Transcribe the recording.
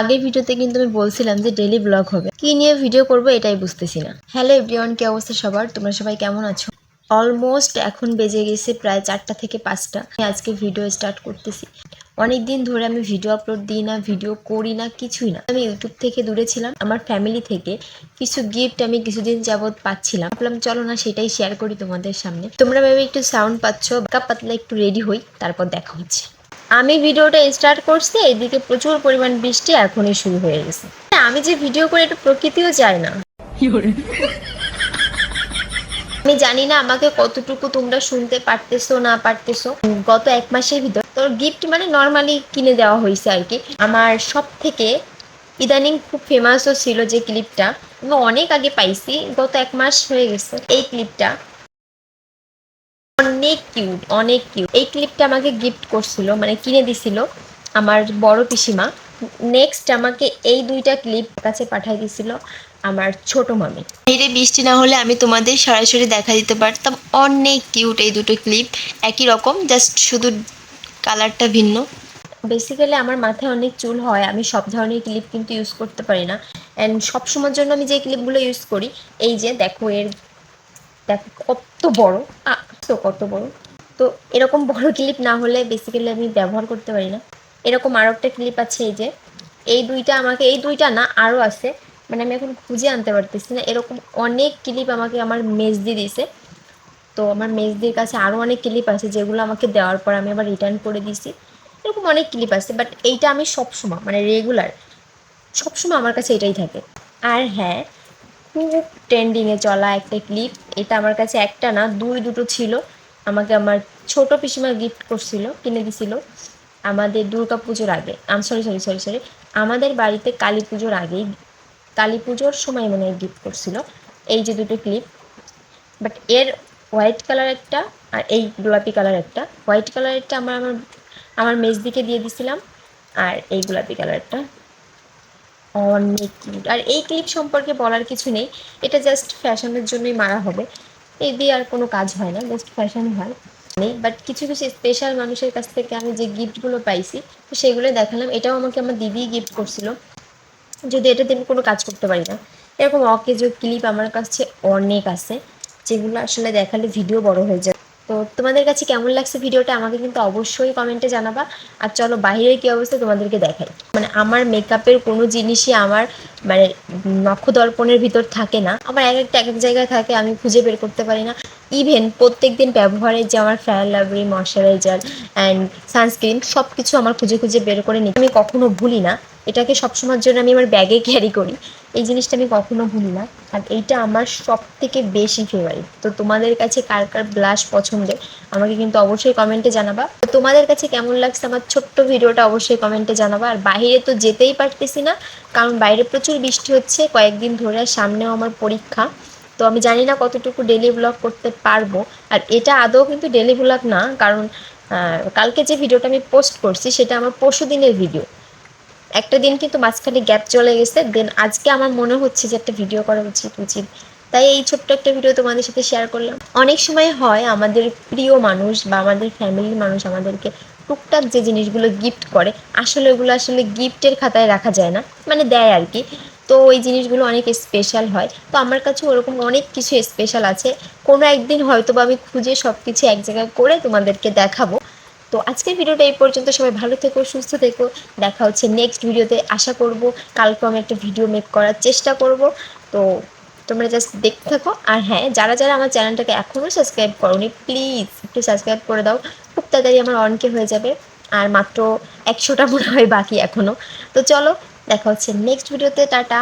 আগের ভিডিওতে কিন্তু আমি বলছিলাম যে ডেলি ব্লগ হবে। কি নিয়ে ভিডিও করব এটাই বুঝতেছি না। হ্যালো এভরিওয়ান কি অবস্থা সবার? তোমরা সবাই কেমন আছো? অলমোস্ট এখন বেজে গেছে প্রায় চারটা থেকে পাঁচটা। আজকে ভিডিও স্টার্ট করতেছি। অনেক দিন ধরে আমি ভিডিও আপলোড দিই না ভিডিও করি না, কিছুই না। আমি ইউটিউব থেকে দূরে ছিলাম। আমার ফ্যামিলি থেকে কিছু গিফট আমি কিছুদিন যাবৎ পাচ্ছিলাম। ভাবলাম, চলো না, সেটাই শেয়ার করি তোমাদের সামনে। তোমরা ভেবে একটু সাউন্ড পাচ্ছ, পাতলা একটু রেডি হই, তারপর দেখা হচ্ছে। আমি ভিডিওটা স্টার্ট করছি এদিকে প্রচুর পরিমাণ বৃষ্টি এখনই শুরু হয়ে গেছে। আমি যে ভিডিও করে একটু প্রকৃতিও চাই না। আমি জানি না আমাকে কতটুকু তোমরা শুনতে পারতেছো না পারতেছো। গত এক মাসের ভিতর তোর গিফট মানে নর্মালি কিনে দেওয়া হয়েছে আর কি। আমার সব থেকে ইদানিং খুব ফেমাসও ছিল যে ক্লিপটা আমি অনেক আগে পাইছি গত এক মাস হয়ে গেছে। এই ক্লিপটা অনেক কিউট অনেক কিউট এই ক্লিপটা আমাকে গিফট করছিল মানে কিনে দিছিল আমার বড় পিসিমা। নেক্সট আমাকে এই দুইটা ক্লিপ কাছে পাঠিয়ে দিছিল আমার ছোট মামি। বাইরে বৃষ্টি না হলে আমি তোমাদের সরাসরি দেখা দিতে পারতাম। অনেক কিউট এই দুটো ক্লিপ একই রকম জাস্ট শুধু কালারটা ভিন্ন। বেসিক্যালি আমার মাথায় অনেক চুল হয় আমি সব ধরনের ক্লিপ কিন্তু ইউজ করতে পারি না। অ্যান্ড সবসময়ের জন্য আমি যে ক্লিপগুলো ইউজ করি এই যে দেখো এর দেখো, কত বড়? তো কত বড়? তো এরকম বড় ক্লিপ না হলে বেসিক্যালি আমি ব্যবহার করতে পারি না। এরকম আরও একটা ক্লিপ আছে এই যে, এই দুইটা আমাকে, এই দুইটা না আরও আছে। মানে আমি এখন খুঁজে আনতে পারতেছি না। এরকম অনেক ক্লিপ আমাকে আমার মেজদি দিছে তো আমার মেজদির কাছে আরও অনেক ক্লিপ আছে যেগুলো আমাকে দেওয়ার পর আমি আবার রিটার্ন করে দিছি এরকম অনেক ক্লিপ আছে বাট এইটা আমি সবসময় মানে রেগুলার সবসময় আমার কাছে এটাই থাকে। আর হ্যাঁ খুব ট্রেন্ডিংয়ে চলা একটা ক্লিপ এটা আমার কাছে একটা না, দুই দুটো ছিল। আমাকে আমার ছোট পিসিমা গিফট করছিল, কিনে দিছিল আমাদের দুর্গা পুজোর আগে। আম সরি সরি সরি সরি আমাদের বাড়িতে কালী পুজোর আগেই, কালী পুজোর সময় মনে হয় গিফট করছিল এই যে দুটো ক্লিপ বাট এর হোয়াইট কালার একটা আর এই গোলাপি কালার একটা। হোয়াইট কালারেরটা আমার আমার আমার মেজদিকে দিয়ে দিছিলাম আর এই গোলাপি কালারটা অনেক কিউট আর এই ক্লিপ সম্পর্কে বলার কিছু নেই, এটা জাস্ট ফ্যাশনের জন্যই মারা হবে। এই দিয়ে আর কোনো কাজ হয় না জাস্ট ফ্যাশন হয়। নেই বাট কিছু কিছু স্পেশাল মানুষের কাছ থেকে আমি যে গিফটগুলো পাইছি, তো সেগুলো দেখালাম। এটাও আমাকে আমার দিদি গিফট করছিল। যদি এটাতে আমি কোনো কাজ করতে পারি না। এরকম অকেজো ক্লিপ আমার কাছে অনেক আছে, যেগুলো আসলে দেখালে ভিডিও বড় হয়ে যায়। তো তোমাদের কাছে কেমন লাগছে ভিডিওটা আমাকে কিন্তু অবশ্যই কমেন্টে জানাবা। আর চলো বাইরের কী অবস্থা তোমাদেরকে দেখাই। মানে আমার মেকআপের কোনো জিনিসই আমার মানে নখদর্পণের ভিতর থাকে না। আমার এক একটা এক এক জায়গায় থাকে, আমি খুঁজে বের করতে পারি না। ইভেন প্রত্যেক দিন ব্যবহারের যে আমার Fair Lovely moisturiser and sunscreen সব কিছু আমার খুঁজে খুঁজে বের করে নিই আমি কখনো ভুলি না। এটাকে সবসময়ের জন্য আমি আমার ব্যাগে ক্যারি করি। এই জিনিসটা আমি কখনো ভুলি না। আর এইটা আমার সব থেকে বেশি ফেভারিট তো তোমাদের কাছে কার কার ব্লাশ পছন্দের, আমাকে কিন্তু অবশ্যই কমেন্টে জানাবা। তো তোমাদের কাছে কেমন লাগছে আমার ছোট্ট ভিডিওটা অবশ্যই কমেন্টে জানাবা। আর বাইরে তো যেতেই পারতেছি না, কারণ বাইরে প্রচুর বৃষ্টি হচ্ছে, কয়েকদিন ধরে সামনেও আমার পরীক্ষা। তো আমি জানি না কতটুকু ডেলি ব্লগ করতে পারব। আর এটা আদৌ কিন্তু ডেলি ব্লগ না, কারণ কালকে যে ভিডিওটা আমি পোস্ট করছি, সেটা আমার পরশু দিনের ভিডিও একটা দিন কিন্তু মাঝখানে গ্যাপ চলে গেছে দেন আজকে আমার মনে হচ্ছে যে একটা ভিডিও করা উচিত উচিত। তাই এই ছোট্ট একটা ভিডিও তোমাদের সাথে শেয়ার করলাম। অনেক সময় হয় আমাদের প্রিয় মানুষ বা আমাদের ফ্যামিলির মানুষ আমাদেরকে টুকটাক যে জিনিসগুলো গিফট করে, আসলে ওগুলো আসলে গিফটের খাতায় রাখা যায় না মানে দেয় আর কি। তো ওই জিনিসগুলো অনেক স্পেশাল হয়। তো আমার কাছে ওরকম অনেক কিছু স্পেশাল আছে। কোনো একদিন হয়তো বা আমি খুঁজে সব কিছু এক জায়গায় করে তোমাদেরকে দেখাবো। তো আজকের ভিডিওটা এই পর্যন্ত। সবাই ভালো থেকো, সুস্থ থেকো। দেখা হচ্ছে নেক্সট ভিডিওতে। আশা করব কালকে আমি একটা ভিডিও মেক করার চেষ্টা করব। তো তোমরা জাস্ট দেখতে থাকো। আর হ্যাঁ যারা যারা আমার চ্যানেলটাকে এখনও সাবস্ক্রাইব করোনি প্লিজ একটু সাবস্ক্রাইব করে দাও। খুব তাড়াতাড়ি আমার অনকে হয়ে যাবে। আর মাত্র একশোটা মনে হয় বাকি এখনও তো চলো, দেখা হচ্ছে নেক্সট ভিডিওতে টাটা।